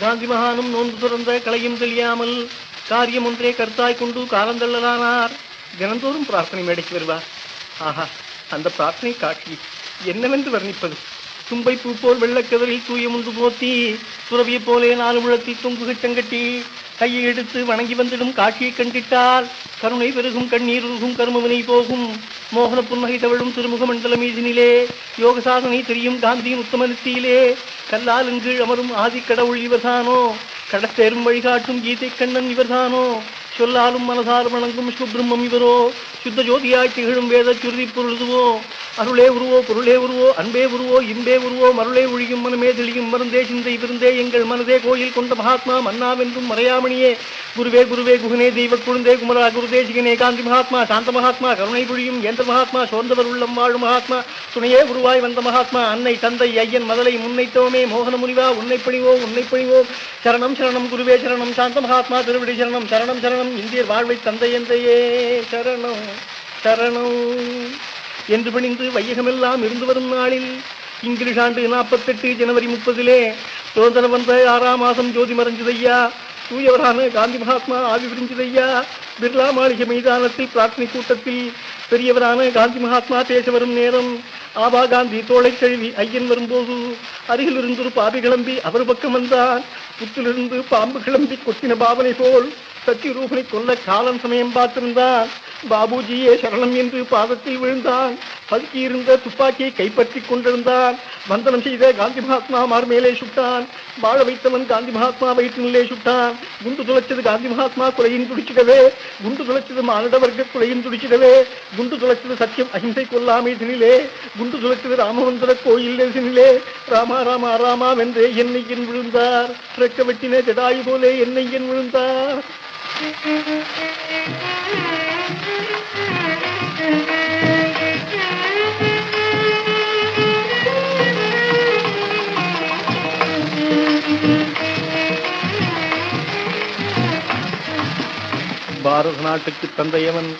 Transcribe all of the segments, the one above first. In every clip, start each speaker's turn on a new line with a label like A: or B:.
A: காந்தி மகானும் நோன்பு துறந்த களையும் தெளியாமல் காரியம் ஒன்றே கருத்தாய் கொண்டு காலந்தள்ளலானார். தினந்தோறும் பிரார்த்தனை மேடைக்கு வருவார். ஆஹா அந்த பிரார்த்தனை காட்சி என்னவென்று வர்ணிப்பது? தும்பை பூ போல் வெள்ளக்கதலில் தூய முண்டு போத்தி துறவியை போலே நாலு முழத்தில் தொங்குகச் செங்கட்டி கையை எடுத்து வணங்கி வந்திடும் காட்சியை கண்டிட்டால் கருணை பெருகும் கண்ணீர் உருகும் கருமவினை போகும். மோகன புன்னகை தவழும் திருமுக மண்டல மீதினிலே யோக சாதனை தெரியும் காந்தியின் உத்தம நித்தியிலே. கல்லால் கீழ் அமரும் ஆதி கடவுள் இவர்தானோ? கடத்தேரும் வழிகாட்டும் கீதை கண்ணன் இவர்தானோ? சொல்லாலும் மனசால் வணங்கும் சுப்பிரம்மம் இவரோ? சுத்த ஜோதியாய் திகழும் வேத சுருதி பொருளுதுவோ அருளே உருவோ பொருளே உருவோ அன்பே உருவோ இன்பே உருவோ மருளே ஒழியும் மனமே தெளியும் மருந்தே சிந்தை விருந்தே எங்கள் மனதே கோயில் கொண்ட மகாத்மா மன்னாவென்றும் மறையாமணியே. குருவே குருவே குகனே தெய்வ குழுந்தே குமரா குருதேசிகனே காந்தி மகாத்மா சாந்த மகாத்மா கருணை புழியும் எந்த மகாத்மா சோர்ந்தவர் உள்ளம் வாழும் மகாத்மா துணையே உருவாய் வந்த மகாத்மா அன்னை தந்தை ஐயன் மதலை முன்னைத்தோமே மோகன முனிவா உன்னை பணிவோம் உன்னை பணிவோம் சரணம் சரணம் குருவே சரணம் சாந்த மகாத்மா திருவிடி சரணம் சரணம் சரணம் இந்தியர் வாழ்வை தந்தை எந்தையே சரணம் சரணம். என்று பணிந்து வையகமெல்லாம் இருந்து வரும் நாளில் இங்கிலீஷ் ஆண்டு நாற்பத்தெட்டு ஜனவரி முப்பதிலே சுதந்திரம் வந்த ஆறாம் மாதம் ஜோதி மறைஞ்சதையா தூயவரான காந்தி மகாத்மா ஆவி விரிஞ்சதையா பிர்லா மாளிகை மைதானத்தில் பிரார்த்தனை கூட்டத்தில் பெரியவரான காந்தி மகாத்மா பேச வரும் நேரம் ஆபா காந்தி தோளை கழுவி ஐயன் வரும்போது அருகில் இருந்தொரு ஒரு கிளம்பி அவர் பக்கம் வந்தான். புத்திலிருந்து பாம்பு கிளம்பி கொத்தின பாவனை போல் சத்தியரூபனை கொல்ல காலம் சமயம் பார்த்திருந்தான். பாபுஜியே சரணம் என்று பாதத்தில் விழுந்தான். பதுக்கியிருந்த துப்பாக்கியை கைப்பற்றி கொண்டிருந்தான். வந்தனம் செய்த காந்தி மகாத்மா மார் மேலே சுட்டான். வாழ வைத்தவன் காந்தி மகாத்மா வயிற்றினிலே சுட்டான். குண்டு துளைச்சது காந்தி மகாத்மா குலையின் துடிச்சிடவே குண்டு துளைச்சது மானிட வர்க்க துடிச்சிடவே குண்டு துளைச்சது சத்தியம் அஹிம்சை கொல்லாமை தினிலே குண்டு துளைச்சது ராமமந்திர கோயிலே சினிலே ராமா ராமா ராமா வென்றே என்னையன் விழுந்தார். ரெக்க வெட்டின ஜடாயு போலே என்னையன் விழுந்தார். பாரத நாட்டுக்கு தந்தையவன்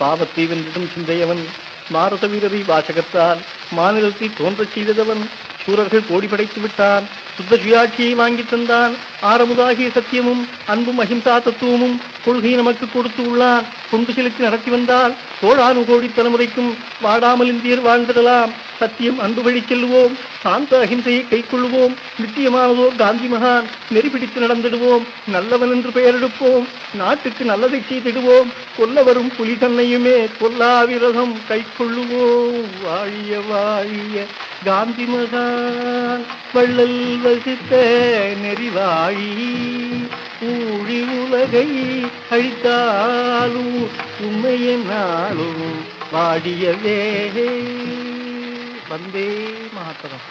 A: பாவத்தை வென்றிடும் சிந்தையவன் பாரத வீரரை வாசகத்தால் மாநிலத்தை தோன்றச் செய்ததவன் சூரர்கள் கோடி படைத்து விட்டான் சுத்த சுயாட்சியை வாங்கி தந்தான் ஆரமுதாகிய சத்தியமும் அன்பும் அஹிம்சா தத்துவமும் கொள்கையை நமக்கு கொடுத்து உள்ளார். கொண்டு செலுத்தி நடத்தி வந்தால் கோடானு கோடி தலைமுறைக்கும் வாடாமல் இந்தியர் வாழ்ந்திடலாம் சத்தியம். அன்பு வழி செல்லுவோம். சாந்த அஹிம்சையை கைக்கொள்ளுவோம். நித்தியமானதோ காந்தி மகான் நெறி பிடித்து நடந்திடுவோம். நல்லவன் என்று பெயரெடுப்போம். நாட்டுக்கு நல்லதை செய்திடுவோம். கொல்ல வரும் புலி தன்னையுமே கொல்லாவிரதம் கைக்கொள்ளுவோம். வாழிய வாழிய காந்தி மகான் வள்ளல் வசித்த நெறிவாழி. ஊழி உலகை அழித்தாலும் உண்மைய நாளும் பாடியவே வந்தே மாதரம்.